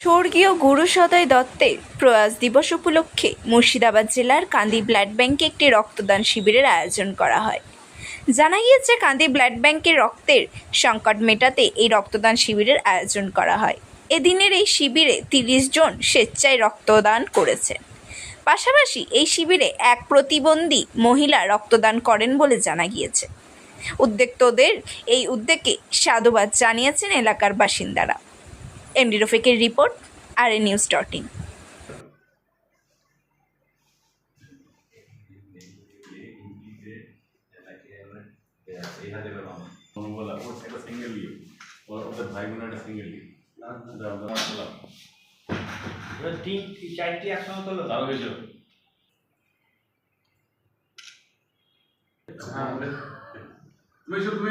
স্বর্গীয় গুরু সদয় দত্তের প্রয়াস দিবস উপলক্ষে মুর্শিদাবাদ জেলার কান্দি ব্লাড ব্যাংকে একটি রক্তদান শিবিরের আয়োজন করা হয়। জানা গিয়েছে, কান্দি ব্লাড ব্যাংকের রক্তের সংকট মেটাতে এই রক্তদান শিবিরের আয়োজন করা হয়। এদিনের এই শিবিরে তিরিশ জন স্বেচ্ছায় রক্তদান করেছে। পাশাপাশি এই শিবিরে এক প্রতিবন্ধী মহিলা রক্তদান করেন বলে জানা গিয়েছে। উদ্যোক্তদের এই উদ্যোগে সাধুবাদ জানিয়েছেন এলাকার বাসিন্দারা। এমডি রফিকের report R A news dot in তুমি এসো তুমি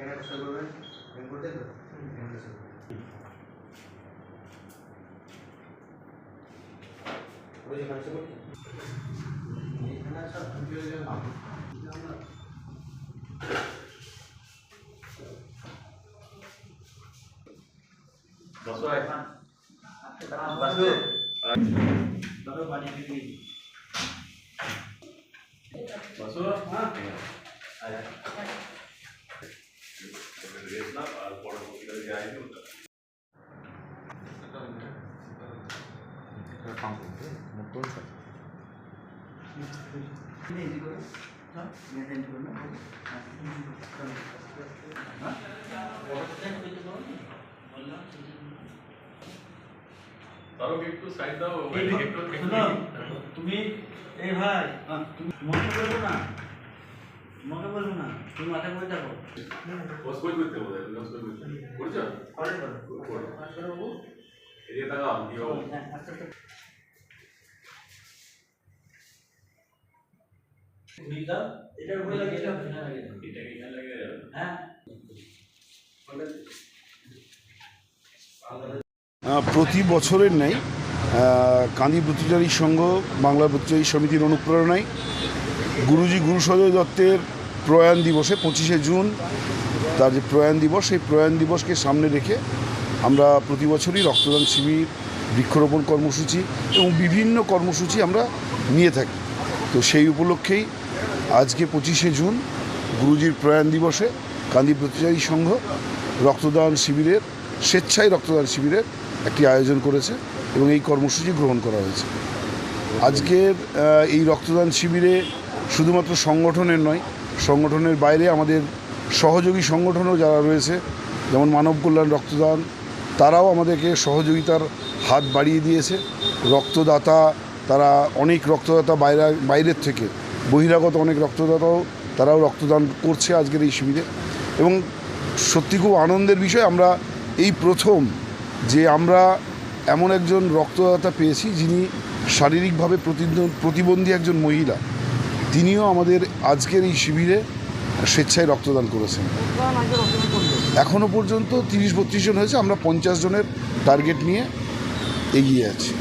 আর তোমার সাত বসো আয়। বাসু ধরো বাড়ি থেকে বসো হ্যাঁ রেস্ট নাও আর পরবর্তীকালে যে আইনি ওটা তারও একটু সাইড দাও এই ওইদিকে একটু শোনো, তুমি এই ভাই তুমি তোমাকে বলব না তোমাকে বলব না? তুমি মাথা করে থাকো বস কই করতে বলে বস কই করতে করছ? করো এদিকে তাকাও কি হবে এটার উপরে লাগে এটা এটা কি এখানে লাগে হ্যাঁ। প্রতি বছরের ন্যায় আহ, কান্দি ব্রতচারী সংঘ বাংলা ব্রতচারী সমিতির অনুপ্রেরণায় গুরুজি গুরু সদয় দত্তের প্রয়াণ দিবসে, পঁচিশে জুন, তার যে প্রয়াণ দিবস, সেই প্রয়াণ দিবসকে সামনে রেখে আমরা প্রতি বছরই রক্তদান শিবির, বৃক্ষরোপণ কর্মসূচি এবং বিভিন্ন কর্মসূচি আমরা নিয়ে থাকি। তো সেই উপলক্ষেই আজকে পঁচিশে জুন গুরুজির প্রয়াণ দিবসে কান্দি ব্রতচারী সংঘ রক্তদান শিবিরের, স্বেচ্ছায় রক্তদান শিবিরের একটি আয়োজন করেছে এবং এই কর্মসূচি গ্রহণ করা হয়েছে। আজকের এই রক্তদান শিবিরে শুধুমাত্র সংগঠনের নয়, সংগঠনের বাইরে আমাদের সহযোগী সংগঠনও যারা রয়েছে, যেমন মানব কল্যাণ রক্তদান, তারাও আমাদেরকে সহযোগিতার হাত বাড়িয়ে দিয়েছে। রক্তদাতা, তারা অনেক রক্তদাতা বাইরে, বাইরের থেকে, বহিরাগত অনেক রক্তদাতাও তারাও রক্তদান করছে আজকের এই শিবিরে। এবং সত্যি খুব আনন্দের বিষয়, আমরা এই প্রথম যে আমরা এমন একজন রক্তদাতা পেয়েছি যিনি শারীরিকভাবে প্রতিবন্ধী একজন মহিলা। তিনিও আমাদের আজকের এই শিবিরে স্বেচ্ছায় রক্তদান করেছেন। এখনও পর্যন্ত তিরিশ বত্রিশ জন হয়েছে, আমরা পঞ্চাশ জনের টার্গেট নিয়ে এগিয়ে আছি।